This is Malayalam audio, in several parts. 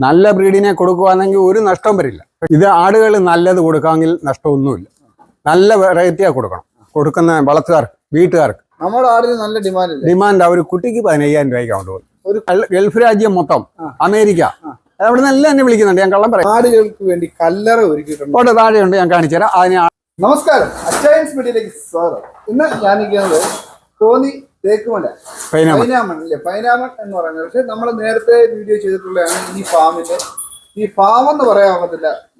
നല്ല ബ്രീഡിനെ കൊടുക്കുവാണെങ്കിൽ ഒരു നഷ്ടം വരില്ല. ഇത് ആടുകൾ നല്ലത് കൊടുക്കാമെങ്കിൽ നഷ്ടമൊന്നുമില്ല. നല്ല വെറൈറ്റിയാണ് കൊടുക്കണം. കൊടുക്കുന്ന വളർത്തുകാർക്ക് വീട്ടുകാർക്ക്. നമ്മുടെ ആടിന് നല്ല ഡിമാൻഡ് ഡിമാൻഡ് അവർ കുട്ടിക്ക് പതിനയ്യായിരം രൂപയ്ക്ക് കൊണ്ടുപോകും ഒരു ഗൾ- ഗൾഫ് രാജ്യം മൊത്തം. അമേരിക്ക. അവിടെ നിന്ന് എന്നെ വിളിക്കുന്നുണ്ട്. ഞാൻ കള്ളം പറയാം. ആടുകൾക്ക് വേണ്ടി കല്ലറ ഒരുക്കിയിട്ടുണ്ട്. താഴെയുണ്ട് ഞാൻ കാണിച്ചു തരാം. അതിന് നമസ്കാരം. അച്ചയൻസ് മീഡിയയിലേക്ക് സ്വാഗതം. ഇന്ന് ഞാനിരിക്കുന്നത് തോന്നി തേക്കുമല. പൈനാമ പൈനാമൺ അല്ലേ പൈനാമൺ എന്ന് പറയുന്നത് പക്ഷെ നമ്മൾ നേരത്തെ വീഡിയോ ചെയ്തിട്ടുള്ളതാണ് ഈ ഫാമിന്റെ ഈ ഫാം എന്ന് പറയാൻ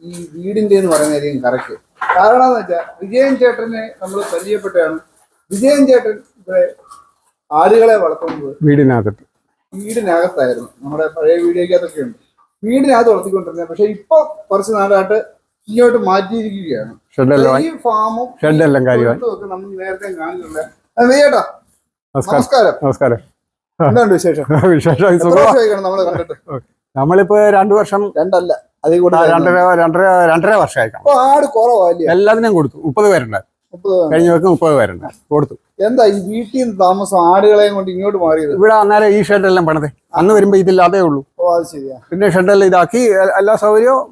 ഈ വീടിന്റെ എന്ന് പറയുന്നതായിരിക്കും കറക്റ്റ് കാരണം എന്ന് വെച്ചാൽ വിജയൻ ചേട്ടനെ നമ്മൾ പരിചയപ്പെട്ടാണ് വിജയൻ ചേട്ടൻ ഇവിടെ ആടുകളെ വളർത്തുന്നത് വീടിനകത്ത്. വീടിനകത്തായിരുന്നു. നമ്മുടെ പഴയ വീഡിയോക്കകത്തൊക്കെ ഉണ്ട്. വീടിനകത്ത് വളർത്തിക്കൊണ്ടിരുന്നത്. പക്ഷെ ഇപ്പൊ കുറച്ച് നാളായിട്ട് ഇങ്ങോട്ട് മാറ്റിയിരിക്കുകയാണ്. ഈ ഫാമും നമ്മൾ നേരത്തെ കാണിച്ചിട്ടുണ്ട്. വിജയേട്ടാ നമസ്കാരം. നമസ്കാരം. എന്താണ് വിശേഷം? വിശേഷം നമ്മളെ കണ്ടിട്ട്? നമ്മളിപ്പോ രണ്ടു വർഷം രണ്ടല്ല അതിൽ രണ്ടര രണ്ടര രണ്ടര വർഷമായി ആട് കുറവല്ലേ? എല്ലാത്തിനും കൊടുത്തു. മുപ്പത് പേരുണ്ട്. കഴിഞ്ഞ വെക്ക് മുപ്പത് പേരുണ്ട്. കൊടുത്തു. എന്താ ഈ വീട്ടിൽ നിന്ന് താമസം ആടുകളെയും കൊണ്ട് ഇങ്ങോട്ട് മാറിയത്? ഇവിടെ അന്നേരം ഈ ഷെഡെല്ലാം പണിതേ. അന്ന് വരുമ്പോ ഇതില്ലാതേ ഉള്ളൂ. ഓ അത് ശരിയാ. പിന്നെ ഷെഡെല്ലാം ഇതാക്കി. എല്ലാ സൗകര്യവും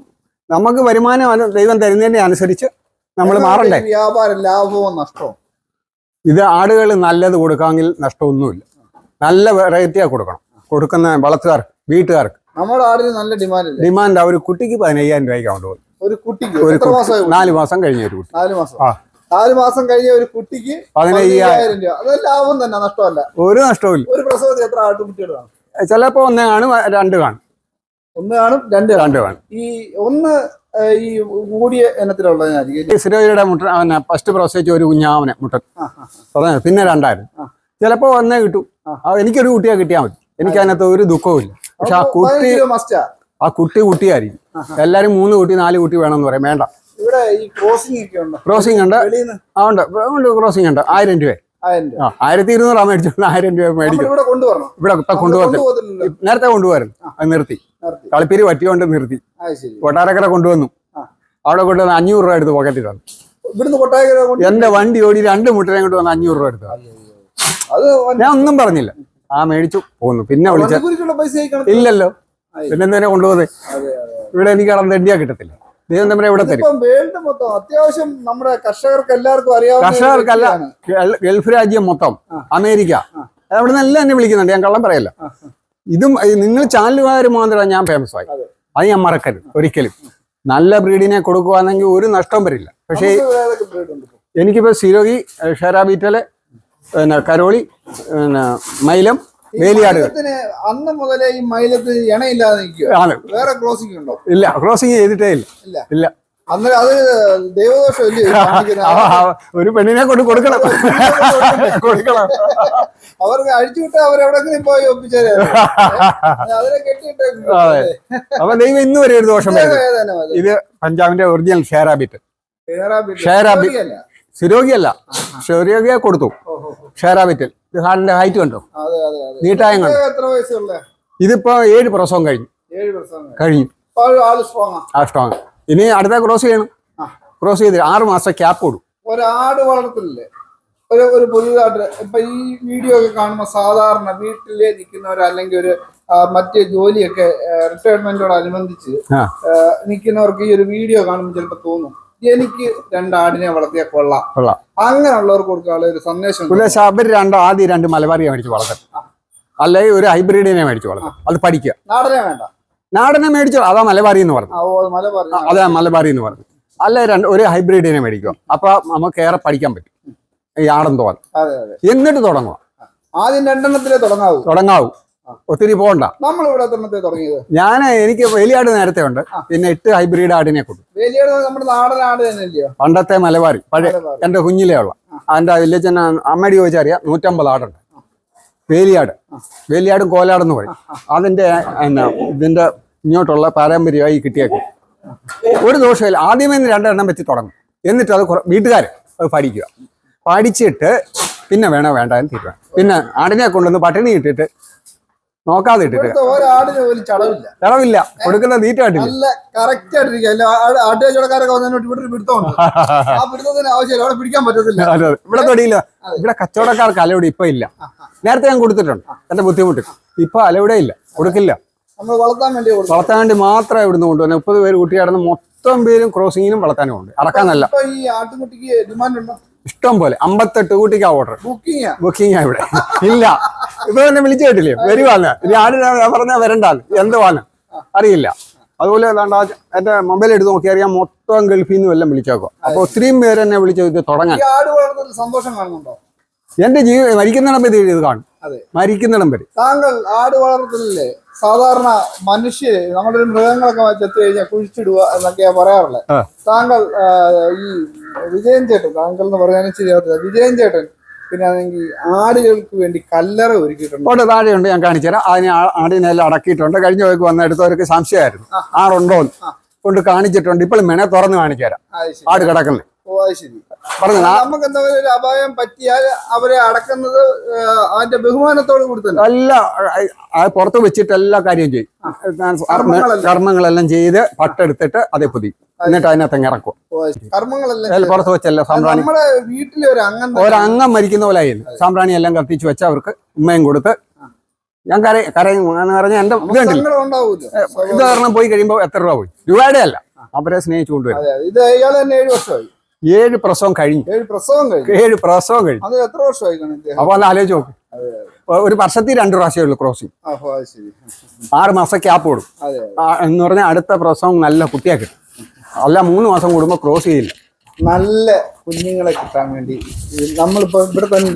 നമുക്ക് വരുമാനം ദൈവം തരുന്നതിനെ അനുസരിച്ച് നമ്മൾ മാറണ്ടേ? വ്യാപാരം ലാഭവും നഷ്ടവും. ഇത് ആടുകൾ നല്ലത് കൊടുക്കാമെങ്കിൽ നഷ്ടമൊന്നുമില്ല. നല്ല വെറൈറ്റിയാണ് കൊടുക്കണം. കൊടുക്കുന്ന വളർത്തുകാർക്ക് വീട്ടുകാർക്ക്. നമ്മുടെ ആടിന് നല്ല ഡിമാൻഡ് ഡിമാൻഡ് ഒരു കുട്ടിക്ക് പതിനയ്യായിരം രൂപയ്ക്ക് കൊണ്ടുപോകും ഒരു കുട്ടിക്ക്? ഒരു നാല് മാസം കഴിഞ്ഞ ഒരു കുട്ടി. നാല് മാസം. ആ. നാല് മാസം കഴിഞ്ഞ ഒരു കുട്ടിക്ക് പതിനയ്യായിരം. രൂപ. അത് ലാഭം തന്നെ നഷ്ടമല്ല. ഒരു നഷ്ടവും ഒരു പ്രസവത്തിൽ എത്ര ആട്ടുകുട്ടികളാണ് ചിലപ്പോ ഒന്നേ കാണും രണ്ട് കാണും. ഒന്ന് കാണും രണ്ട് കാണും. രണ്ട് കാണും. ഈ ഒന്ന് ഈ കൂടിയ ഇനത്തിലുള്ളതിനായിരിക്കും സിരോയുടെ മുട്ട ഫസ്റ്റ് പ്രസവിച്ച ഒരു കുഞ്ഞാവനെ മുട്ടൻ. അതാണ് പിന്നെ രണ്ടായിരം. ചിലപ്പോൾ ചിലപ്പോ ഒന്നേ കിട്ടും. എനിക്കൊരു കുട്ടിയെ കിട്ടിയാൽ മതി. എനിക്ക് അതിനകത്ത് ഒരു ദുഃഖവും ഇല്ല. പക്ഷെ ആ കുട്ടി ആ. കുട്ടി കുട്ടിയായിരിക്കും. എല്ലാരും മൂന്ന് കുട്ടി നാല് കുട്ടി വേണമെന്ന് പറയാം. വേണ്ട. ക്രോസിംഗ് ഉണ്ട്? ആ ഉണ്ട്. ഉണ്ട് ക്രോസിംഗ് ഉണ്ട്. ആയിരം രൂപ. ആയിരത്തി ഇരുന്നൂറാ മേടിച്ചു ആയിരം രൂപ മേടിക്കും. ഇവിടെ കൊണ്ടുപോകത്തില്ലല്ലോ. നേരത്തെ കൊണ്ടുപോകാറുണ്ട് അത് നിർത്തി. കളിപ്പീര് പറ്റിയോണ്ട് നിർത്തി. കൊട്ടാരക്കര കൊണ്ടുവന്നു. അവിടെ കൊണ്ടുവന്ന് അഞ്ഞൂറ് രൂപ എടുത്ത് പോക്കറ്റിൽ തന്നു എന്റെ വണ്ടി ഓടി രണ്ട് മുട്ടനെ കൊണ്ട് വന്ന് അഞ്ഞൂറ് രൂപ എടുത്തു ഞാൻ ഒന്നും പറഞ്ഞില്ല. ആ മേടിച്ചു പോന്നു. പിന്നെ വിളിച്ച ഇല്ലല്ലോ. പിന്നെ എന്തിനാ കൊണ്ടുപോകുന്നത്? ഇവിടെ എനിക്ക് കടം തെണ്ടിയാ കിട്ടത്തില്ല. ദൈവം തമ്മിലെ ഇവിടെ തരും. ഇപ്പം വേൾഡ് മൊത്തം അത്യാവശ്യം നമ്മുടെ കർഷകർക്ക് എല്ലാവർക്കും അറിയാം കർഷകർക്കല്ല. ഗൾഫ് രാജ്യം മൊത്തം അമേരിക്ക. അവിടെ നിന്ന് എല്ലാം എന്നെ വിളിക്കുന്നുണ്ട്. ഞാൻ കള്ളം പറയല്ല. ഇതും നിങ്ങൾ ചാനലുകാർ മാത്രമേ ഞാൻ ഫേമസ് ആയി. അത്. ഞാൻ മറക്കരുത് ഒരിക്കലും. നല്ല ബ്രീഡിനെ കൊടുക്കുവാണെങ്കിൽ ഒരു നഷ്ടം വരില്ല. പക്ഷേ? എനിക്കിപ്പോ സിരോഗി ഷെറാബീറ്റൽ പിന്നെ കരോളി പിന്നെ മൈലം വേലിയാട് അന്ന് മുതലേ ഈ മൈലത്തിന് ഇണയില്ലാതെ വേറെ ക്രോസിംഗ് ഉണ്ടോ? ഇല്ല ക്രോസിങ് ചെയ്തിട്ടേ ഇല്ല. ഇല്ല. അന്നേരം അത് ദൈവദോഷം ഒരു പെണ്ണിനെ കൊണ്ട് കൊടുക്കണം. കൊടുക്കണം. അവർക്ക് അഴിച്ചുവിട്ട് അവരെവിടെങ്കിലും പോയി ഒപ്പിച്ചാലേ അതിനെ കെട്ടിയിട്ട്. അപ്പൊ ദൈവം ഇന്ന് വരെ ഒരു ദോഷം? ഇത് പഞ്ചാബിന്റെ ഒറിജിനൽ. ഷെയറിയല്ല. സിരോഗിയല്ല. സിരോഗിയെ കൊടുത്തു. ഓഹോ. ഷെയറാബിറ്റിൽ ഇത് ഹാളിന്റെ ഹൈറ്റ് കണ്ടോ? നീട്ടായം കണ്ടു? ഇതിപ്പോ ഏഴ് പ്രസവം കഴിഞ്ഞു. കഴിഞ്ഞു. ആ. സ്ട്രോങ് ഇനി അടുത്ത ക്രോസ് ചെയ്യണം. ക്രോസ് ചെയ്ത് ആറ് മാസം ക്യാപ്പ് കൊടുക്കും ഒരാട് വളർത്തലില്ലേ? ഒരു ഒരു പുതിയതായിട്ട് ഇപ്പൊ ഈ വീഡിയോ ഒക്കെ കാണുമ്പോൾ സാധാരണ വീട്ടിലെ നിൽക്കുന്നവർ അല്ലെങ്കിൽ ഒരു മറ്റേ ജോലിയൊക്കെ റിട്ടയർമെന്റിനോടനുബന്ധിച്ച് അനുബന്ധിച്ച് നിൽക്കുന്നവർക്ക് ഈ ഒരു വീഡിയോ കാണുമ്പോൾ ചിലപ്പോൾ തോന്നും എനിക്ക് രണ്ടാടിനെ വളർത്തിയ കൊള്ളാം. കൊള്ളാം. അങ്ങനെയുള്ളവർക്ക് കൊടുക്കാനുള്ള ഒരു സന്ദേശം അവർ രണ്ടോ ആദ്യം രണ്ട് മലബാറിയെ മേടിച്ച് വളർത്തും അല്ലെങ്കിൽ ഒരു ഹൈബ്രിഡിനെ മേടിച്ച് വളർത്തും അത് പഠിക്കുക. നാടനെ വേണ്ട. നാടനെ മേടിച്ചോ അതാ മലബാറി എന്ന് പറഞ്ഞു അതാ മലബാറി എന്ന് പറഞ്ഞു അല്ലെ രണ്ട് ഒരു ഹൈബ്രിഡിനെ മേടിക്കുക. അപ്പൊ നമുക്ക് ഏറെ പഠിക്കാൻ പറ്റും. ആടം അതെ എന്നിട്ട് തുടങ്ങാം ആദ്യം രണ്ടെണ്ണത്തിലേ തുടങ്ങാവൂ? തുടങ്ങാവൂ. ഒത്തിരി പോകണ്ട നമ്മൾ ഇവിടെ എത്രണ്ണത്തെ തുടങ്ങിയത്? ഞാൻ എനിക്ക് വേലിയാട് നേരത്തെ ഉണ്ട്. പിന്നെ എട്ട് ഹൈബ്രിഡ് ആടിനെ കൊടുത്തു. വേലിയാട് നമ്മുടെ നാടൻ ആട് തന്നെ പണ്ടത്തെ മലബാറി പഴയ. എന്റെ കുഞ്ഞിലേ ഉള്ള. അതിന്റെ വില്ലേജ് അമ്മടി ചോദിച്ചറിയാം നൂറ്റമ്പത് ആടുണ്ട്. വേലിയാട്. വേലിയാടും കോലാടെന്ന് പറയും. അതിന്റെ എന്നാ ഇതിന്റെ ഇങ്ങോട്ടുള്ള പാരമ്പര്യമായി കിട്ടിയേക്കും. ഒരു ദോഷമില്ല. ആദ്യമേ രണ്ടെണ്ണം വെച്ച് തുടങ്ങും. എന്നിട്ട് അത് വീട്ടുകാർ വീട്ടുകാര് അത് പഠിക്കുക. പഠിച്ചിട്ട് പിന്നെ വേണോ വേണ്ട എന്ന് തീരുമാനം. പിന്നെ ആടിനെ കൊണ്ടുവന്ന് പട്ടിണി ഇട്ടിട്ട് നോക്കാതെ ഇട്ടിട്ട് ചടവില്ല. കൊടുക്കുന്ന തീറ്റ ഇവിടെ തൊടിയില്ല. ഇവിടെ കച്ചവടക്കാർക്ക് അലവിടെ ഇപ്പൊ ഇല്ല. നേരത്തെ ഞാൻ കൊടുത്തിട്ടുണ്ട്. എന്റെ ബുദ്ധിമുട്ട്. ഇപ്പൊ അലവിടെ ഇല്ല. കൊടുക്കില്ല. വളർത്താൻ വേണ്ടി മാത്രമേ ഇവിടുന്ന് കൊണ്ടുവന്നെ. മുപ്പത് പേര് കുട്ടിയായിരുന്നു മൊത്തം പേരും ക്രോസിങ്ങിനും വളർത്താനും ഉണ്ട്. അടക്കാനല്ല ഈ ആട്ടുകുട്ടിക്ക് ഡിമാൻഡ് ഉണ്ടോ? ഇഷ്ടം പോലെ. അമ്പത്തെട്ട് കൂട്ടിക്കാ ഓർഡർ ബുക്കിംഗ് ബുക്കിംഗ് ഇവിടെ. ഇല്ല. ഇപ്പൊ തന്നെ വിളിച്ചു കേട്ടില്ലേ? വരുവാന്ന് പറഞ്ഞാ പറഞ്ഞാ വരണ്ടാന്ന് എന്തുവാന്ന് അറിയില്ല. അതുപോലെ ഏതാണ്ട് എന്റെ മൊബൈൽ എടുത്ത് നോക്കി അറിയാം മൊത്തം ഗൾഫിൽ നിന്നും എല്ലാം വിളിച്ചേക്കോ അപ്പൊ ഒത്തിരിയും പേര് എന്നെ വിളിച്ചു ഇത് തുടങ്ങാൻ. സന്തോഷം കാണുന്നുണ്ടോ? എന്റെ ജീവിതം മരിക്കുന്നിടം വരെ ഇത് കാണും. മരിക്കുന്നിടം വരെ. താങ്കൾ ആട് വളർത്തലില്ലേ? സാധാരണ മനുഷ്യര് നമ്മുടെ മൃഗങ്ങളൊക്കെ ചെത്ത് കഴിഞ്ഞാൽ കുഴിച്ചിടുക എന്നൊക്കെയാ പറയാറുള്ളത് താങ്കൾ ഈ വിജയൻ ചേട്ടൻ താങ്കൾ എന്ന് പറയാനും ശരിയാവത്തില്ല വിജയൻ ചേട്ടൻ പിന്നെ ആണെങ്കിൽ ആടുകൾക്ക് വേണ്ടി കല്ലറ ഒരുക്കിയിട്ടുണ്ട്. താഴെയുണ്ട് ഞാൻ കാണിച്ചേരാം അതിന് ആടിനെല്ലാം അടക്കിയിട്ടുണ്ട്. കഴിഞ്ഞ പോയി വന്ന എടുത്തവർക്ക് സംശയമായിരുന്നു. ആടുണ്ടോ കൊണ്ട് കാണിച്ചിട്ടുണ്ട്. ഇപ്പോൾ മെനെ തുറന്ന് ശരി. ആട് കിടക്കുന്നത് ഓ അത് ശരി. പറഞ്ഞു നമുക്ക് എന്തെങ്കിലും ഒരു അപായം പറ്റിയാൽ അവരെ അടക്കുന്നത് അവന്റെ ബഹുമാനത്തോട് കൂടി തന്നെ എല്ലാ പുറത്ത് വെച്ചിട്ട് എല്ലാ കാര്യവും ചെയ്യും. കർമ്മങ്ങളെല്ലാം. ചെയ്ത് പട്ടെടുത്തിട്ട് അതേ പുതി. എന്നിട്ട് അതിനകത്ത് ഇറക്കും. കർമ്മങ്ങളെല്ലാം? പുറത്ത് വെച്ചല്ല സാമ്പ്രാണി. നമ്മുടെ വീട്ടിലെ ഒരു അംഗം ഒരു ഒരംഗം മരിക്കുന്ന പോലെ ആയിരുന്നു സാമ്പ്രാണി എല്ലാം കത്തിച്ച് വെച്ച് അവർക്ക് ഉമ്മയും കൊടുത്ത് ഞാൻ കര കരയും എന്ന് പറഞ്ഞാൽ എന്റെ ഇത് കാരണം പോയി കഴിയുമ്പോൾ എത്ര രൂപ പോയി? രൂപയുടെ അല്ല. അവരെ സ്നേഹിച്ചു കൊണ്ടുവരും. ഇത് ഇയാൾ തന്നെ ഏഴ് വർഷമായി. ഏഴ് പ്രസവം കഴിഞ്ഞു. ഏഴ് പ്രസവം കഴിഞ്ഞു. ഏഴ് പ്രസവം കഴിഞ്ഞു. അത് എത്ര വർഷമായി കാണും ഇദ്ദേഹം? അപ്പൊ അല്ല ആലോചിച്ച് നോക്ക്. ഒരു വർഷത്തിൽ രണ്ട് പ്രാവശ്യമേ ഉള്ളൂ ക്രോസിങ് ആറ് മാസം ക്യാപ്പ് കൊടുക്കും എന്ന് പറഞ്ഞാൽ അടുത്ത പ്രസവം നല്ല കുട്ടിയെ കിട്ടും. അല്ല മൂന്ന് മാസം കൂടുമ്പോൾ ക്രോസ് ചെയ്യില്ല. നല്ല കുഞ്ഞുങ്ങളെ കിട്ടാൻ വേണ്ടി നമ്മളിപ്പോ ഇവിടെ തന്നെ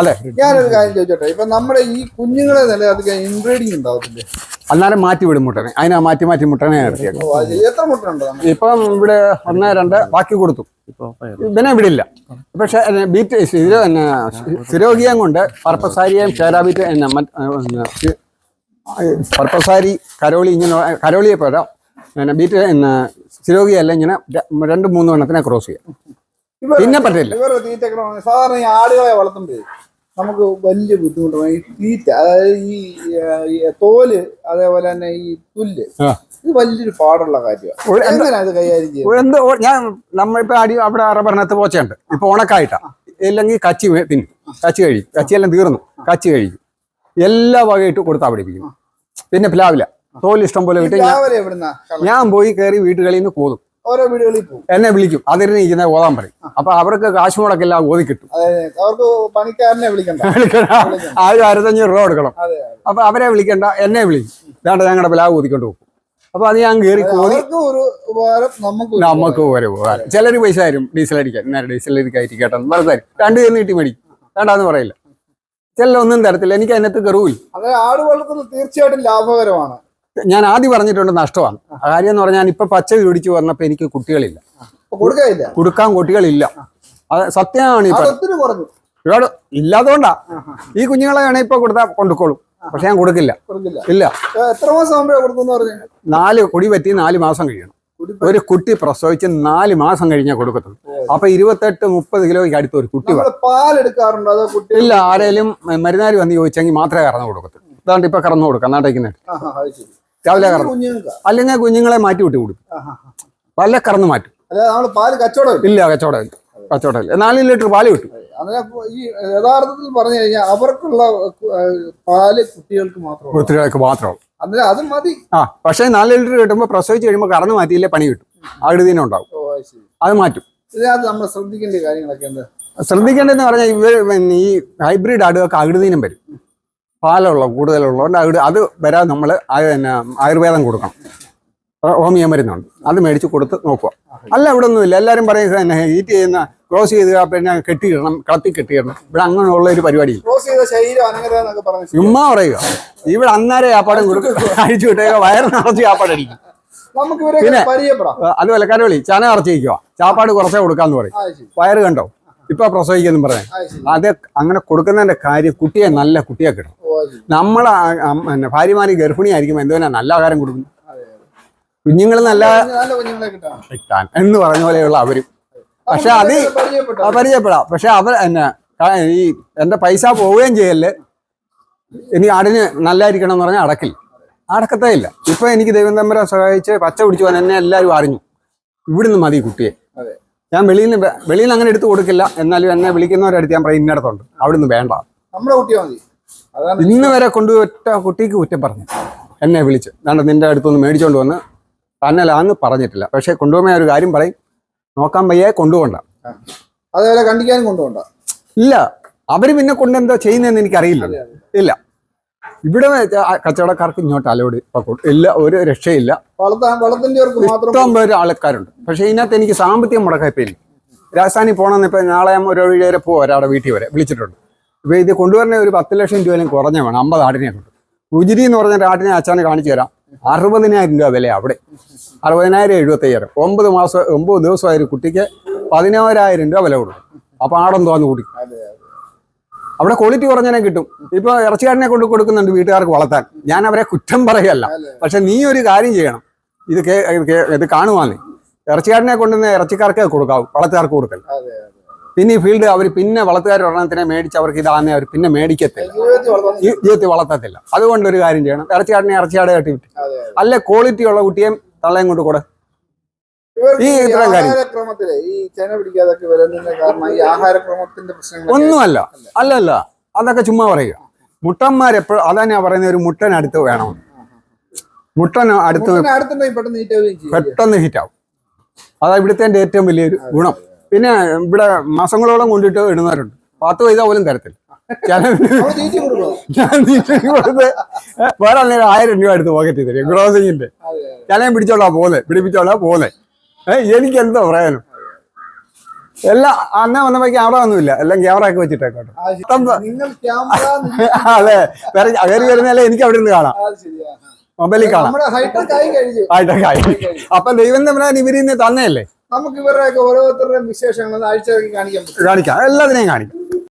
അല്ലെ ഞാനൊരു കാര്യം ചോദിച്ചോട്ടെ ഇപ്പൊ നമ്മുടെ ഈ കുഞ്ഞുങ്ങളെ നില അധികം ഇൻബ്രീഡിങ് ഉണ്ടാവത്തില്ലേ അന്നേരം മാറ്റി വിടും മുട്ടനെ. അതിനാ മാറ്റി മാറ്റി മുട്ടനെ മുട്ടുണ്ട് ഇപ്പം ഇവിടെ ഒന്ന് രണ്ട് ബാക്കി കൊടുത്തു. ഇവനെ ഇല്ല പക്ഷെ ബീറ്റ് ഇത് സ്ഥിരോഗിയം കൊണ്ട് പർപ്പസാരിയും ക്ഷേരാബീറ്റ് പർപ്പസാരി കരോളി ഇങ്ങനെ കരോളിയെ പോലെ പിന്നെ ബീറ്റ് സ്ഥിരോഗിയ അല്ല ഇങ്ങനെ രണ്ട് മൂന്ന് എണ്ണത്തിനെ ക്രോസ് ചെയ്യാം. പിന്നെ പറ്റില്ല. സാധാരണ ആടുകളെ വളർത്തുമ്പോഴേ നമുക്ക് വലിയ ബുദ്ധിമുട്ടാണ്. ഈ തീറ്റ അതായത് ഈ തോൽ അതേപോലെ തന്നെ ഈ പുല്ല്. ഇത് വലിയൊരു പാടുള്ള കാര്യമാണ്. അത് കൈകാര്യം ചെയ്യുന്നത്? ഞാൻ നമ്മളിപ്പോ അടി അവിടെ റബ്ബറിനകത്ത് പോച്ചയുണ്ട്. ഇപ്പൊ ഉണക്കായിട്ടാ ഇല്ലെങ്കിൽ കച്ചി തിന്നു. കച്ചി കഴിക്കും. കച്ചിയെല്ലാം തീർന്നു. കച്ചി കഴിക്കും. എല്ലാ വകയിട്ട് കൊടുത്താ പിടിപ്പിക്കും പിന്നെ പ്ലാവില. തോൽ ഇഷ്ടം പോലെ കിട്ടി. ഞാൻ പോയി കയറി വീട്ടുകളിൽ നിന്ന് കോതും. ഓരോ വീടുകളിൽ പോകും. എന്നെ വിളിക്കും. അതിരിക്കുന്ന ഓതാൻ പറയും അപ്പൊ അവർക്ക് കാശ് മുടക്കെല്ലാം ഓതി കിട്ടും. അവർക്ക് പണിക്കാരനെ വിളിക്കണ്ട. ആയിരം ആയിരത്തഞ്ഞൂറ് രൂപ എടുക്കണം അപ്പൊ അവരെ വിളിക്കണ്ട എന്നെ വിളിക്കും. ഇതാണ്ട് ഞങ്ങളുടെ പിലാവ് ഓതിക്കൊണ്ട് പോകും. അപ്പൊ അത് ഞാൻ കയറി കോതി നമുക്ക് ഒരു ഉപകാരം. ചിലർ പൈസ തരും ഡീസൽ അടിക്കാൻ. നേരെ ഡീസൽ അടിക്കായിട്ട് കേട്ടെന്ന് വെറുതെ തരും. രണ്ട് കയറി നീട്ടി മേടിക്കും. വേണ്ടാന്ന് പറയില്ല. ചില ഒന്നും തരത്തില്ല. എനിക്ക് അതിനകത്ത് കയറൂല്ല തീർച്ചയായിട്ടും ലാഭകരമാണ്. ഞാൻ ആദ്യം പറഞ്ഞിട്ടുണ്ട് നഷ്ടമാണ്. കാര്യം എന്ന് പറഞ്ഞാൽ ഇപ്പൊ പച്ച പിടിച്ചു വന്നപ്പോ എനിക്ക് കുട്ടികളില്ല. കൊടുക്കാൻ കുട്ടികളില്ല. അത് സത്യമാണ് ഒരുപാട് ഇല്ലാത്തോണ്ടാ. ഈ കുഞ്ഞുങ്ങളെ വേണേ ഇപ്പൊ കൊടുത്താൽ കൊണ്ടുക്കോളും. പക്ഷെ ഞാൻ കൊടുക്കില്ല. ഇല്ല. എത്ര മാസം നാല് കുടി പറ്റി നാല് മാസം കഴിയണം. ഒരു കുട്ടി പ്രസവിച്ച് നാല് മാസം കഴിഞ്ഞാൽ കൊടുക്കത്തുള്ളൂ. അപ്പൊ ഇരുപത്തെട്ട് മുപ്പത് കിലോയ്ക്ക് അടുത്ത് ഒരു കുട്ടി ഇല്ല ആരേലും മരുന്നാരി വന്ന് ചോദിച്ചെങ്കിൽ മാത്രമേ കറന്നു കൊടുക്കത്തുള്ളൂ. ഇതാണ്ട് ഇപ്പൊ കറന്നു കൊടുക്കാം. നാട്ടേക്ക് ആഹാ, അത് ശരി. രാവിലെ കറന്നു. അല്ലെങ്കിൽ കുഞ്ഞുങ്ങളെ മാറ്റി വിട്ട് കൊടുക്കും. പല കറന്ന് മാറ്റും. പാൽ കച്ചവടം ഇല്ല. കച്ചവടം കച്ചവടം നാല് ലിറ്റർ പാൽ കിട്ടും. അങ്ങനെ ഈ യഥാർത്ഥത്തിൽ പറഞ്ഞു കഴിഞ്ഞാൽ അവർക്കുള്ള പാൽ കുട്ടികൾക്ക് മാത്രമാണ് കുട്ടികൾക്ക് മാത്രമേ അന്നേരം അത് മതി. ആ പക്ഷേ നാല് ലിറ്റർ കിട്ടുമ്പോൾ പ്രസവിച്ച് കഴിയുമ്പോൾ കറന്ന് മാറ്റിയില്ലേ പണി കിട്ടും. ആടുതീനം ഉണ്ടാവും. അത് മാറ്റും. ഇതിനകത്ത് നമ്മൾ ശ്രദ്ധിക്കേണ്ട കാര്യങ്ങളൊക്കെ എന്താ? ശ്രദ്ധിക്കേണ്ടതെന്ന് പറഞ്ഞാൽ ഇവർ ഈ ഹൈബ്രിഡ് ആടുകൾക്ക് അകൃതീനം വരും. പാലുള്ള കൂടുതലുള്ളതുകൊണ്ട് അവിടെ അത് വരാൻ നമ്മൾ പിന്നെ ആയുർവേദം കൊടുക്കണം. ഹോമിയോ മരുന്നുണ്ട്. അത് മേടിച്ച് കൊടുത്ത് നോക്കുക. അല്ല ഇവിടെ ഒന്നുമില്ല എല്ലാവരും പറയുന്നത് തന്നെ ഹീറ്റ് ചെയ്യുന്ന ക്ലോസ് ചെയ്ത് പിന്നെ കെട്ടിയിടണം കളത്തി കെട്ടിയിടണം. ഇവിടെ അങ്ങനെയുള്ള ഒരു പരിപാടി ക്രോസ് ചുമ്മാ പറയുക. ഇവിടെ അന്നേരം ആപ്പാടും കൊടുക്കും. അഴിച്ചു വിട്ടേക്കുക വയറ് നിറച്ച് നമുക്ക് ഇവരെ പിന്നെ- അതുപോലെ കരവളി ചന അറച്ചിരിക്കുക ചാപ്പാട് കുറച്ചേ കൊടുക്കാന്ന് പറയും. വയർ വയറ് കണ്ടോ? ഇപ്പൊ പ്രസവിക്കുന്നു പറയാൻ ആ അത് അങ്ങനെ കൊടുക്കുന്നതിന്റെ കാര്യം കുട്ടിയെ നല്ല കുട്ടിയെ കിട്ടും നമ്മൾ പിന്നെ ഭാര്യമാര് ഗർഭിണിയായിരിക്കുമ്പോൾ എന്തോനാ നല്ല ആഹാരം കൊടുക്കുന്നു. കുഞ്ഞുങ്ങൾ നല്ല കിട്ടാൻ എന്ന് പറഞ്ഞ പോലെയുള്ള അവരും. പക്ഷെ അത് പരിചയപ്പെടാം. പക്ഷെ അവർ എന്നെ ഈ എന്റെ പൈസ പോവുകയും ചെയ്യൽ ഇനി ആടിന് നല്ലായിരിക്കണം എന്ന് പറഞ്ഞാൽ അടക്കില്ല അടക്കത്തേ ഇല്ല. ഇപ്പൊ എനിക്ക് ദൈവം തമ്പര സഹായിച്ച് പച്ച പിടിച്ചു പോകാൻ എന്നെ എല്ലാവരും അറിഞ്ഞു. ഇവിടുന്ന് മതി കുട്ടിയെ. ഞാൻ വെളിയിൽ നിന്ന് വെളിയിൽ നിന്ന് അങ്ങനെ എടുത്ത് കൊടുക്കില്ല. എന്നാലും എന്നെ വിളിക്കുന്നവരടുത്ത് ഞാൻ പറയും ഇന്നടത്തുണ്ട്. അവിടുന്ന് വേണ്ട. നമ്മുടെ കുട്ടിയാ മതി. ഇന്ന് വരെ കൊണ്ടുപോയി ഒറ്റ കുട്ടിക്ക് കുറ്റം പറഞ്ഞു. എന്നെ വിളിച്ച്. ഞാൻ നിന്റെ അടുത്തുനിന്ന് മേടിച്ചോണ്ട് വന്ന് തന്നലാന്ന് പറഞ്ഞിട്ടില്ല. പക്ഷെ കൊണ്ടുപോകുമ്പോൾ ഒരു കാര്യം പറയും. നോക്കാൻ വയ്യേ കൊണ്ടുപോകണ്ട. അതേപോലെ കണ്ടിക്കാനും കൊണ്ടുപോകണ്ട. ഇല്ല. അവർ പിന്നെ കൊണ്ട് എന്താ ചെയ്യുന്നതെന്ന് എനിക്കറിയില്ല. ഇല്ല. ഇവിടെ കച്ചവടക്കാർക്ക് ഇങ്ങോട്ട് അലോഡ് ഇല്ല ഒരു രക്ഷയില്ല. ഇഷ്ടം പേര് ആൾക്കാരുണ്ട് പക്ഷെ ഇതിനകത്ത് എനിക്ക് സാമ്പത്തികം മുടക്കായിപ്പില്ല രാജസ്ഥാനിൽ പോകണമെന്ന് ഇപ്പം നാളെ ഒരു വഴി വരെ പോകും ഒരാളുടെ വീട്ടിൽ വരെ വിളിച്ചിട്ടുണ്ട്. ഇപ്പൊ ഇത് കൊണ്ടുവരണ ഒരു പത്ത് ലക്ഷം രൂപയിലും കുറഞ്ഞ വേണം അമ്പത് ആടിനെ കൊണ്ട്. ഉജിരി എന്ന് പറഞ്ഞ ആടിനെ അച്ഛനെ കാണിച്ചു തരാം. അറുപതിനായിരം രൂപ വില അവിടെ. അറുപതിനായിരം എഴുപത്തയ്യായിരം. ഒമ്പത് മാസം ഒമ്പത് ദിവസമായ ഒരു കുട്ടിക്ക് പതിനായിരം രൂപ വില കൊടുക്കും. അപ്പൊ ആടം തോന്നു കൂടി. അവിടെ ക്വാളിറ്റി കുറഞ്ഞതിനെ കിട്ടും. ഇപ്പൊ ഇറച്ചിക്കാടിനെ കൊണ്ട് കൊടുക്കുന്നുണ്ട് വീട്ടുകാർക്ക് വളർത്താൻ. ഞാൻ അവരെ കുറ്റം പറയല്ല. പക്ഷെ നീ ഒരു കാര്യം ചെയ്യണം. ഇത് കേ- ഇത് കാണുവാന്നേ ഇറച്ചിക്കാടിനെ കൊണ്ടുവന്ന് ഇറച്ചിക്കാർക്ക് കൊടുക്കാവും വളർത്തുകാർക്ക് അതെ. പിന്നെ ഈ ഫീൽഡ് അവർ പിന്നെ വളർത്തുകാർ ഒരെണ്ണത്തിനെ മേടിച്ച് അവർക്ക് ഇതാന്നേ അവർ പിന്നെ മേടിക്കത്തില്ല. ജീവിതത്തിൽ വളർത്തത്തില്ല. അതുകൊണ്ട് ഒരു കാര്യം ചെയ്യണം. ഇറച്ചിയാടിനെ ഇറച്ചിയാടെ കട്ടി വിട്ടു. അല്ലെ ക്വാളിറ്റി ഉള്ള കുട്ടിയെയും തള്ളയും കൊണ്ട് കൂടെ. ഈ ഇത്രയും കാര്യം. ഒന്നുമല്ല. അല്ല? അല്ല അതൊക്കെ ചുമ്മാ പറയുക. മുട്ടന്മാരെപ്പോഴും അതാ ഞാൻ പറയുന്ന ഒരു മുട്ടൻ അടുത്ത് വേണം. മുട്ടൻ അടുത്ത് പെട്ടെന്ന് ഹിറ്റാവും അതാ ഇവിടുത്തെ ഏറ്റവും വലിയൊരു ഗുണം. പിന്നെ ഇവിടെ മാസങ്ങളോളം കൊണ്ടിട്ട് ഇടുന്നവരുണ്ട്. പത്ത് പൈസ പോലും തരത്തില്ല. ഞാൻ കൊടുത്ത് വേറെ അന്നേരം ആയിരം രൂപ എടുത്ത് പോക്കറ്റ് തരും. ക്രോസിങ്ങിന്റെ അതെ ചിലയും പിടിച്ചോളാ പോലെ. പിടിപ്പിച്ചോളാ പോലെ. എനിക്ക് എന്തോ പറയാനും? എല്ലാം അന്ന വന്നപ്പോ ക്യാമറ ഒന്നുമില്ല. എല്ലാം ക്യാമറ ഒക്കെ വെച്ചിട്ടേക്കോട്ടെ. അതെ. വേറെ കയറി വരുന്നല്ലേ എനിക്ക് അവിടെ നിന്ന് കാണാം മൊബൈലിൽ കാണാം. ഹൈടെക് ആയി അപ്പൊ ദൈവം തമ്മിലാണ് ഇവരിന്ന് തന്നെയല്ലേ നമുക്ക് ഇവരുടെയൊക്കെ ഓരോരുത്തരുടെയും വിശേഷങ്ങൾ ആഴ്ച കാണിക്കാൻ കാണിക്കാം. എല്ലാത്തിനെയും കാണിക്കാം.